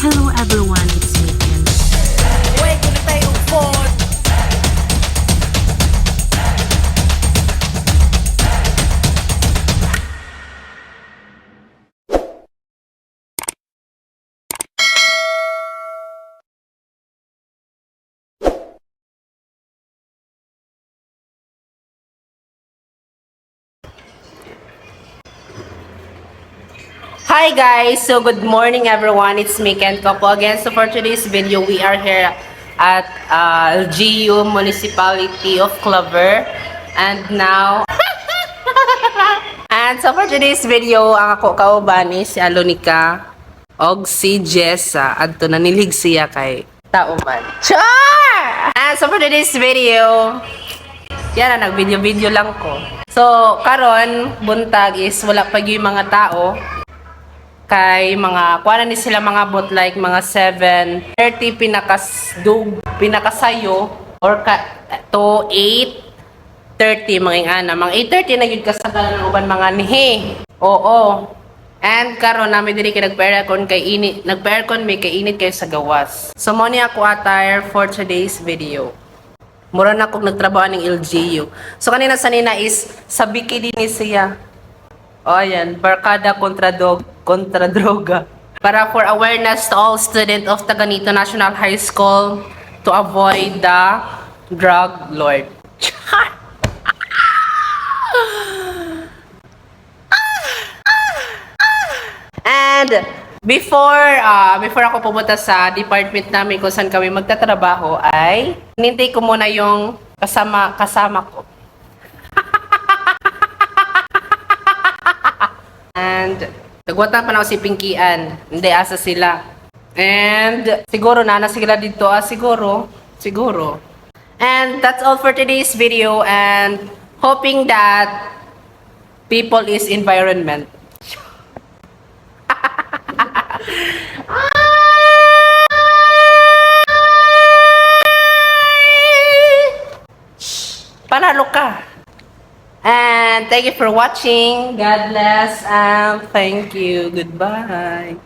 Hello everyone. Hi guys! So good morning everyone. It's me Ken Copo again. So for today's video, we are here at uh, LGU Municipality of Clover. And now... And so for today's video, ang ako kauban is si Alonika og si Jessa. Adto na nilig siya kay Tauman. Char! And so for today's video, yan na, nag-video-video lang ko. So, karon buntag is wala pa yung mga tao. Kay mga, kuha na ni sila mga bot like mga 7.30 pinakas, dug, pinakasayo or ka, to 8.30 mga ingana. Mga 8.30 na yun kasagalan ng uban mga nihe. Oo. And karon namin diri kay nagpa-aircon kay init, nagpa-aircon may kay init kayo sa gawas. So mo ni ako attire for today's video. Mura na akong nagtrabaho ng LGU. So kanina sa nina is sa bikini ni siya. O ayan, barkada kontra dog, kontra droga. Para for awareness to all student of Taganito National High School to avoid the drug lord. And before ah before ako pumunta sa department namin kung saan kami magtatrabaho ay nintay ko muna yung kasama kasama ko. And nagwatan pa na ako si Pinkian. Hindi asa sila. And siguro na na sila dito ah siguro siguro. And that's all for today's video and hoping that people is environment. Panalo ka. And thank you for watching. God bless and thank you. Goodbye.